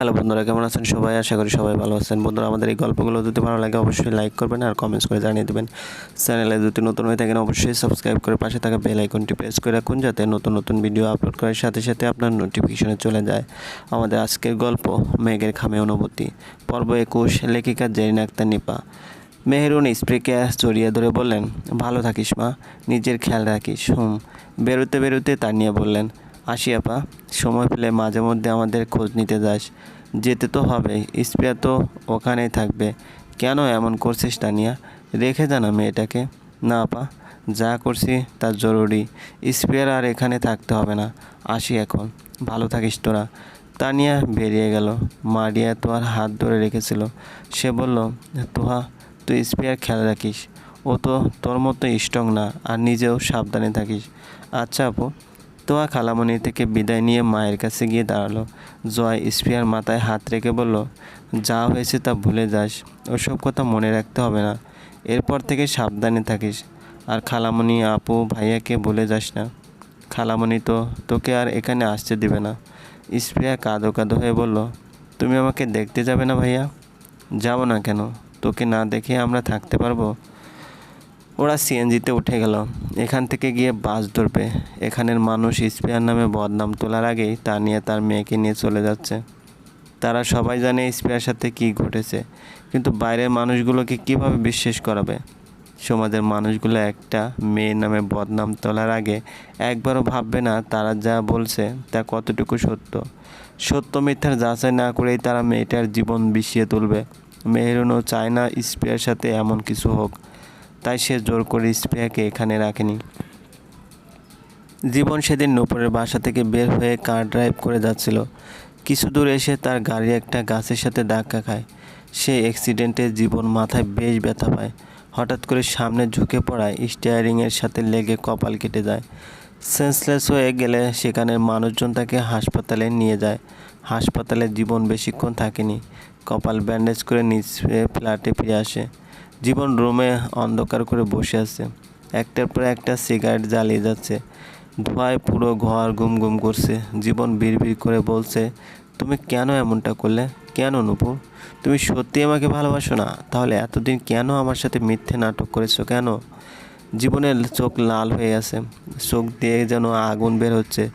Hello বন্ধুরা, কেমন আছেন সবাই? আশা করি সবাই ভালো আছেন। বন্ধুরা, আমাদের এই গল্পগুলো যদি ভালো লাগে, অবশ্যই লাইক করবেন আর কমেন্টস করে জানিয়ে দেবেন। চ্যানেলে যদি নতুন হয়ে থাকেন, অবশ্যই সাবস্ক্রাইব করে পাশে থাকা বেল আইকনটি প্রেস করে রাখুন, যাতে নতুন নতুন ভিডিও আপলোড করার সাথে সাথে আপনার নোটিফিকেশনে চলে যায়। আমাদের আজকের গল্প, মেঘের খামে অনুভূতি। পর্ব একুশ, লেখিকা জেরিন আক্তার নিপা। মেহেরুন স্প্রেকে জড়িয়ে ধরে বললেন, ভালো থাকিস মা, নিজের খেয়াল রাখিস। হুম, বেরোতে বেরোতে তা নিয়ে বললেন আসি আপা। সময় পেলে মাঝে মধ্যে আমাদের খোঁজ নিতে যাস। যেতে তো হবে স্প্রিয়া তো ওখানেই থাকবে। কেন এমন করছিস তানিয়া? রেখে জানা মেয়েটাকে। না আপা, যা করছি তা জরুরি। স্প্রিয়ার আর এখানে থাকতে হবে না। আসি এখন। ভালো থাকিস তোরা। তানিয়া বেরিয়ে গেল। মারিয়া তোহার হাত ধরে রেখেছিল। সে বলল, তোহা, তুই স্প্রিয়ার খেয়াল রাখিস। ও তো তোর মতো স্ট্রং না, আর নিজেও সাবধানে থাকিস। আচ্ছা আপু। তোয়া খালামণি থেকে বিদায় নিয়ে মায়ের কাছে গিয়ে দাঁড়াল। জয় স্প্রিয়ার মাথায় হাত রেখে বলল, যা হয়েছে তা ভুলে যাস, ওসব কথা মনে রাখতে হবে না। এরপর থেকে সাবধানে থাকিস। আর খালামণি আপু ভাইয়াকে ভুলে যাস না। খালামণি তো তোকে আর এখানে আসতে দিবে না। স্প্রিয়া কাঁদো কাঁদো হয়ে বলল, তুমি আমাকে দেখতে যাবে না ভাইয়া? যাব না কেন? তোকে না দেখে আমরা থাকতে পারব? ওরা সিএনজিতে উঠে গেল। এখান থেকে গিয়ে বাস ধরবে। এখানের মানুষ স্পেয়ার নামে বদনাম তোলার আগেই তা নিয়ে তার মেয়েকে নিয়ে চলে যাচ্ছে। তারা সবাই জানে স্পেয়ার সাথে কী ঘটেছে। কিন্তু বাইরের মানুষগুলোকে কীভাবে বিশ্বাস করাবে? সমাজের মানুষগুলো একটা মেয়ের নামে বদনাম তোলার আগে একবারও ভাববে না তারা যা বলছে তা কতটুকু সত্য। সত্য মিথ্যার যাচাই না করেই তারা মেয়েটার জীবন বিষিয়ে তুলবে। মেহেরুনও চায় না স্পেয়ার সাথে এমন কিছু হোক। তাই সে জোর করে স্প্রিয়াকে এখানে রাখেনি। জীবন সেদিন নূপুরের বাসা থেকে বের হয়ে কার ড্রাইভ করে যাচ্ছিল। কিছু দূর এসে তার গাড়ি একটা গাছের সাথে ধাক্কা খায়। সে অ্যাক্সিডেন্টে জীবন মাথায় বেশ ব্যথা পায়। হঠাৎ করে সামনে ঝুঁকে পড়ায় স্টিয়ারিংয়ের সাথে লেগে কপাল কেটে যায়। সেন্সলেস হয়ে গেলে সেখানের মানুষজন তাকে হাসপাতালে নিয়ে যায়। হাসপাতালে জীবন বেশিক্ষণ থাকেনি। কপাল ব্যান্ডেজ করে নিজ ফ্ল্যাটে ফিরে আসে। জীবন রুমে অন্ধকার করে বসে আছে। একটার পর একটা সিগারেট জ্বালিয়ে যাচ্ছে। ধোঁয়ায় পুরো ঘর গুম গুম করছে। জীবন বিড়বিড় করে বলছে, তুমি কেন এমনটা করলে? কেন নুপুর? তুমি সত্যি আমাকে ভালোবাসো না? তাহলে এতদিন কেন আমার সাথে মিথ্যে নাটক করেছ কেন? জীবনের চোখ লাল হয়ে আছে। চোখ দিয়ে যেন আগুন বের হচ্ছে।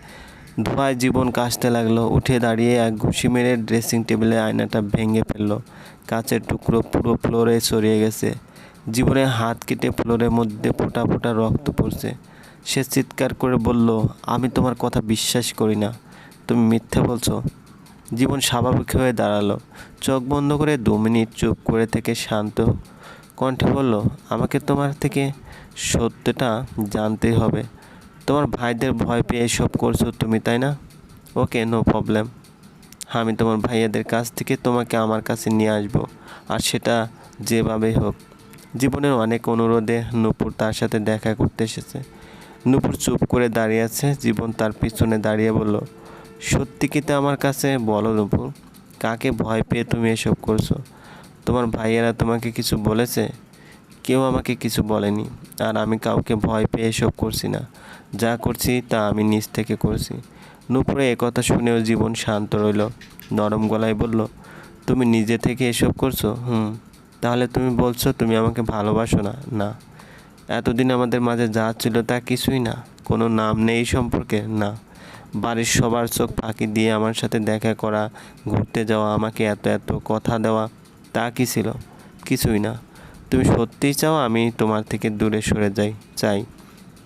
ধোঁয়ায় জীবন কাশতে লাগল। উঠে দাঁড়িয়ে এক ঘুষি মেরে ড্রেসিং টেবিলে আয়নাটা ভেঙে ফেলল। কাঁচের টুকরো পুরো ফ্লোরে ছড়িয়ে গেছে। জীবনে হাত কেটে ফ্লোরের মধ্যে ফোঁটা ফোঁটা রক্ত পড়ছে। সে চিৎকার করে বলল, আমি তোমার কথা বিশ্বাস করি না। তুমি মিথ্যে বলছো। জীবন স্বাভাবিক হয়ে দাঁড়াল। চোখ বন্ধ করে দু মিনিট চুপ করে থেকে শান্ত কণ্ঠে বলল, আমাকে তোমার থেকে সত্যটা জানতেই হবে। তোমার ভাইদের ভয় পেয়ে এসব করছ তুমি, তাই না? Okay, no problem. আমি তোমার ভাইয়াদের কাছ থেকে তোমাকে আমার কাছে নিয়ে আসব। আর সেটা যেভাবেই হোক। জীবনের অনেক অনুরোধে নূপুর তার সাথে দেখা করতে এসেছে। নূপুর চুপ করে দাঁড়িয়ে আছে, জীবন তার পিছনে দাঁড়িয়ে বলল, সত্যি কি আমার কাছে? বলো নূপুর, কাকে ভয় পেয়ে তুমি এসব করছ? তোমার ভাইয়েরা তোমাকে কিছু বলেছে? কেউ আমাকে কিছু বলেনি, আর আমি কাউকে ভয় পেয়ে এসব করছি না। যা করছি তা আমি নিজ থেকে করছি। নূপুরে একথা শুনেও জীবন শান্ত রইল। নরম গলায় বলল, তুমি নিজে থেকে এসব করছ? হুম। তাহলে তুমি বলছো তুমি আমাকে ভালোবাসো না? না। এতদিন আমাদের মাঝে যা ছিল তা কিছুই না। কোনো নাম নেই সম্পর্কে? না। বাড়ির সবার চোখ ফাঁকি দিয়ে আমার সাথে দেখা করা, ঘুরতে যাওয়া, আমাকে এত এত কথা দেওয়া, তা কি ছিল? কিছুই না। তুমি সত্যিই চাও আমি তোমার থেকে দূরে সরে যাই? চাই।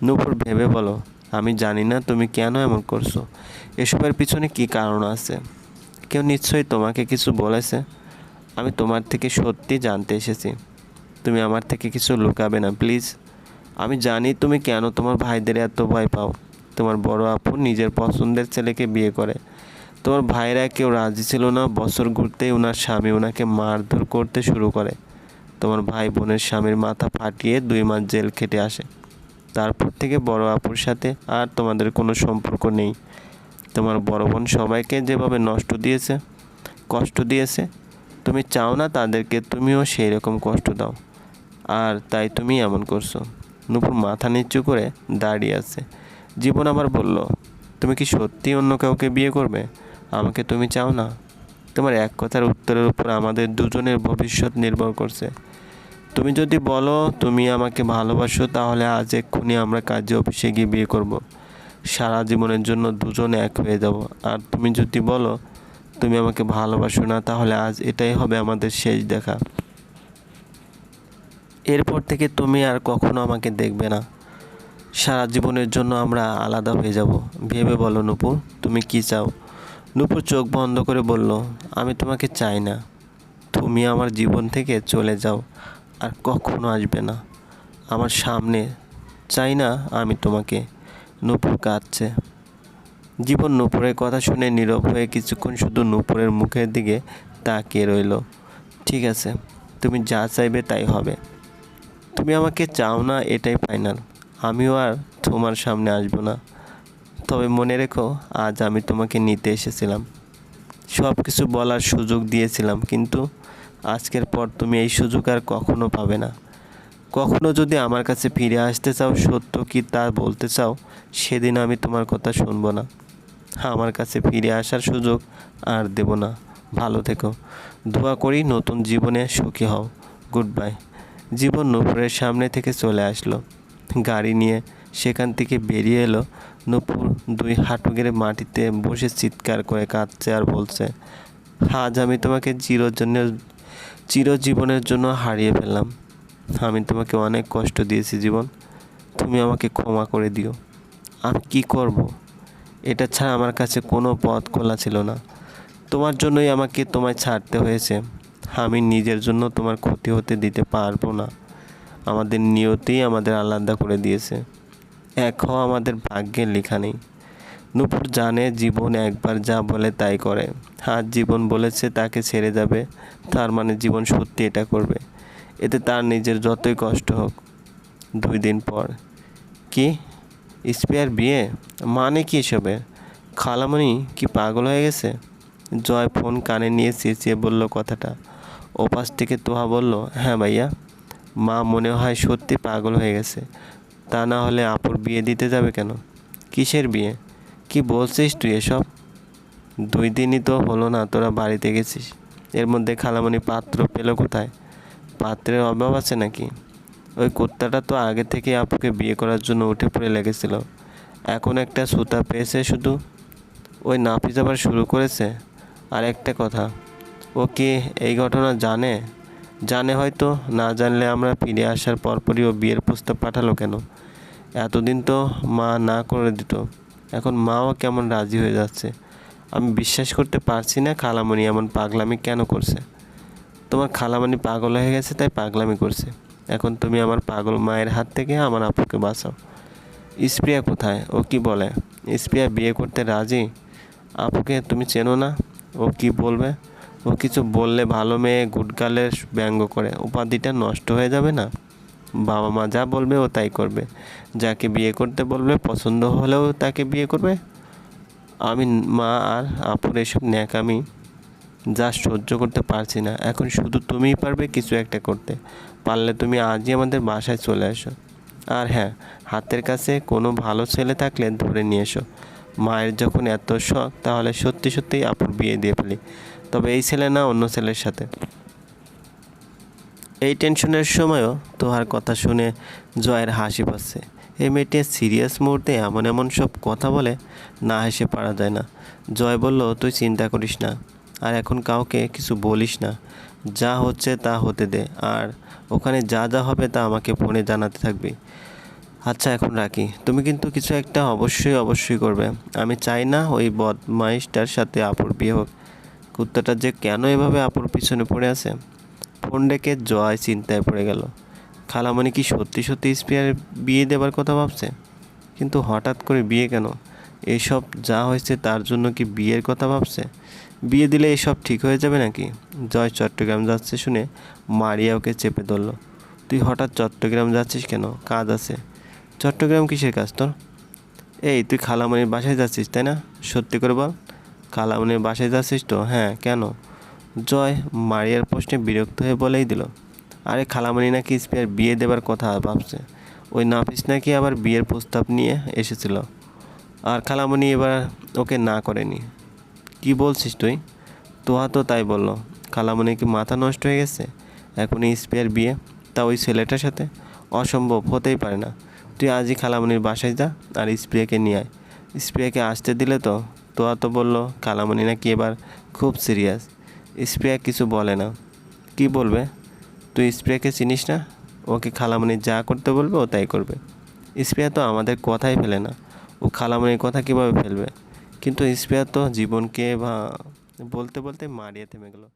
নূপুর ভেবে বলো আমি জানি না তুমি কেন এমন করছ। এসবের পিছনে কি কারণ আছে? কেউ নিশ্চয়ই তোমাকে কিছু বলেছে? আমি তোমার থেকে সত্যি জানতে এসেছি। তুমি আমার থেকে কিছু লুকাবে না, প্লিজ। আমি জানি তুমি কেন তোমার ভাইদের এত ভয় পাও। তোমার বড় আপু নিজের পছন্দের ছেলেকে বিয়ে করে। তোমার ভাইরা কেউ রাজি ছিল না, বছর ঘুরতেই ওনার স্বামী ওনাকে মারধর করতে শুরু করে। তোমার ভাই বোনের স্বামীর মাথা ফাটিয়ে দুই মাস জেল খেটে আসে। তারপর থেকে বড় আপুর সাথে আর তোমাদের কোনো সম্পর্ক নেই। তোমার বড় বোন সবাইকে যেভাবে নষ্ট দিয়েছে, কষ্ট দিয়েছে, তুমি চাও না তাদেরকে, তুমিও সেই রকম কষ্ট দাও। আর তাই তুমি এমন করছ। নুপুর মাথা নিচু করে দাঁড়িয়ে আছে। জীবন আবার বলল, তুমি কি সত্যি অন্য কাউকে বিয়ে করবে? আমাকে তুমি চাও না? তোমার এক কথার উত্তরের উপর আমাদের দুজনের ভবিষ্যৎ নির্ভর করছে। তুমি যদি বলো, তুমি আমাকে ভালোবাসো, তাহলে আজ এক্ষুনি আমরা কাজে অফিসে গিয়ে বিয়ে করব। সারা জীবনের জন্য দুজন এক হয়ে যাব। আর তুমি যদি বলো, তুমি আমাকে ভালোবাসো না, তাহলে আজ এটাই হবে আমাদের শেষ দেখা। এরপর থেকে তুমি আর কখনো আমাকে দেখবে না। সারা জীবনের জন্য আমরা আলাদা হয়ে যাব। ভেবে বলো নুপুর, তুমি কি চাও? নুপুর চোখ বন্ধ করে বলল, আমি তোমাকে চাই না। তুমি আমার জীবন থেকে চলে যাও। আর কখনো আসবে না। আমার সামনে চাই না আমি তোমাকে। নূপুর কাঁদছে। জীবন নূপুরের কথা শুনে নীরব হয়ে কিছুক্ষণ শুধু নূপুরের মুখের দিকে তাকিয়ে রইল। ঠিক আছে, তুমি যা চাইবে তাই হবে। তুমি আমাকে চাও না, এটাই ফাইনাল আমিও আর তোমার সামনে আসব না। তবে মনে রেখো, আজ আমি তোমাকে নিতে এসেছিলাম। সব কিছু বলার সুযোগ দিয়েছিলাম, কিন্তু আজকের পর তুমি এই সুযোগ আর কখনো পাবে না। কখনো যদি আমার কাছে ফিরে আসতে চাও, সত্য কি তা বলতে চাও, সেদিন আমি তোমার কথা শুনব না। আমার কাছে ফিরে আসার সুযোগ আর দেব না। ভালো থেকো। দোয়া করি নতুন জীবনে সুখী হও। গুড বাই জীবন নূপুরের সামনে থেকে চলে আসলো। গাড়ি নিয়ে সেখান থেকে বেরিয়ে এলো। নূপুর দুই হাঁটু গেড়ে মাটিতে বসে চিৎকার করে কাঁদছে আর বলছে, আজ আমি তোমাকে চিরজনের চিরজীবনের জন্য হারিয়ে ফেললাম। আমি তোমাকে অনেক কষ্ট দিয়েছি জীবন। তুমি আমাকে ক্ষমা করে দিও। আমি কি করব। এটা ছাড়া আমার কাছে কোনো পথ খোলা ছিল না। তোমার জন্যই আমাকে তোমায় ছাড়তে হয়েছে। আমি নিজের জন্য তোমার ক্ষতি হতে দিতে পারব না। আমাদের নিয়তেই আমাদের আলাদা করে দিয়েছে। হওয়া আমাদের ভাগ্যের লেখা নেই। নূপুর জানে জীবন একবার যা বলে তাই করে। আজ জীবন বলেছে তাকে ছেড়ে যাবে, তার মানে জীবন সত্যি এটা করবে। এতে তার নিজের যতই কষ্ট হোক। দুই দিন পর। কি? স্পেয়ার বিয়ে? মানে কি এসবের খালামণি কি পাগল হয়ে গেছে? জয় ফোন কানে নিয়ে চেঁচিয়ে বলল কথাটা। ওপাশ থেকে তোহা বলল হ্যাঁ ভাইয়া, মা মনে হয় সত্যি পাগল হয়ে গেছে। তা না হলে আপুর বিয়ে দিতে যাবে কেন? কিসের বিয়ে? কি বলছিস তুই এসব? দুই দিনই তো হলো না, তোরা বাড়িতে গেছিস। এর মধ্যে খালামণি পাত্র পেল কোথায়? পাত্রের অভাব আছে নাকি? ওই কুত্তাটা তো আগে থেকে আপুকে বিয়ে করার জন্য উঠে পড়ে লেগেছিল। এখন একটা সুতা পেয়েছে শুধু। ওই নাপিস আবার শুরু করেছে? আর একটা কথা, ও কি এই ঘটনা জানে? জানে হয়তো, না জানলে আমরা ফিরে আসার পরপরই ও বিয়ের প্রস্তাব পাঠালো কেন? এতদিন তো মা না করে দিত। এখন মাও কেমন রাজি হয়ে যাচ্ছে? আমি বিশ্বাস করতে পারছি না খালামণি এমন পাগলামি কেন করছে। তোমার খালামণি পাগল হয়ে গেছে, তাই পাগলামি করছে। এখন তুমি আমার পাগল মায়ের হাত থেকে আমার আপুকে বাঁচাও। স্প্রিয়া কোথায়? ও কি বলে? স্প্রিয়া বিয়ে করতে রাজি? আপুকে তুমি চেনো না? ও কি বলবে? ও কিছু বললে ভালো মেয়ে গুডগালের ব্যঙ্গ করে। উপাধিটা নষ্ট হয়ে যাবে না? বাবা মা যা বলবে ও তাই করবে। যাকে বিয়ে করতে বলবে, পছন্দ হলেও তাকে বিয়ে করবে। আমি মা আর আপুর এসব ন্যাকামি যা সহ্য করতে পারছি না। এখন শুধু তুমিই পারবে কিছু একটা করতে। পারলে তুমি আজই আমাদের বাসায় চলে আসো আর হ্যাঁ হাতের কাছে কোনো ভালো ছেলে থাকলে ধরে নিয়ে এসো। মায়ের যখন এত শখ, তাহলে সত্যি সত্যিই আপুর বিয়ে দিয়ে ফেলি। তবে এই ছেলে না অন্য ছেলের সাথে। এই টেনশনের সময়ও তোহার কথা শুনে জয়ের হাসি পাচ্ছে। এই মেয়েটি সিরিয়াস মুহূর্তে এমন এমন সব কথা বলে না হেসে পারা যায় না। জয় বলল, তুই চিন্তা করিস না, আর এখন কাউকে কিছু বলিস না। যা হচ্ছে তা হতে দে, আর ওখানে যা যা হবে তা আমাকে ফোনে জানাতে থাকবি। আচ্ছা এখন রাখি। তুমি কিন্তু কিছু একটা অবশ্যই অবশ্যই করবে। আমি চাই না ওই বদমাইশটার সাথে আপুর বিয়ে হোক। কুত্তাটা যে কেন এভাবে আপুর পিছনে পড়ে আছে? ফোন ডেকে জয় চিন্তায় পড়ে গেল। খালামণি কি সত্যি সত্যি স্পিয়ার বিয়ে দেবার কথা ভাবছে? কিন্তু হঠাৎ করে বিয়ে কেন? এসব যা হয়েছে তার জন্য কি বিয়ের কথা ভাবছে? বিয়ে দিলে এসব ঠিক হয়ে যাবে নাকি? জয় চট্টগ্রাম যাচ্ছে শুনে মারিয়া ওকে চেপে ধরলো। তুই হঠাৎ চট্টগ্রাম যাচ্ছিস কেন? কাজ আছে। চট্টগ্রাম কিসের কাজ তোর? এই, তুই খালামণির বাসায় যাচ্ছিস, তাই না? সত্যি করে বল। খালামণির বাসায় যাচ্ছিস তো? হ্যাঁ কেন? জয় মারিয়ার প্রশ্নে বিরক্ত হয়ে বলেই দিল, আরে খালামণি নাকি স্পেয়ার বিয়ে দেবার কথা ভাবছে। ওই নাফিস নাকি আবার বিয়ের প্রস্তাব নিয়ে এসেছিল। আর খালামণি এবার ওকে না করেনি। কি বলছিস তুই? তোহা তো তাই বলল খালামণি কি মাথা নষ্ট হয়ে গেছে? এখন স্প্রেয়ার বিয়ে, তা ওই ছেলেটার সাথে? অসম্ভব, হতেই পারে না। তুই আজই খালামণির বাসায় যা আর স্প্রেকে নিয়ে আয়। স্প্রেকে আসতে দিলে তো তোয়া তো বলল, খালামণি নাকি এবার খুব সিরিয়াস। স্প্রে কিছু বলে না। কি বলবে? তুই স্প্রেকে চিনিস না? ওকে খালামণি যা করতে বলবে, ও তাই করবে। স্প্রেয়া তো আমাদের কথাই ফেলে না। ও খালামণির কথা কীভাবে ফেলবে? কিন্তু স্প্রেয়া তো জীবনকে বা বলতে বলতে মারিয়ে থেমে গেলো।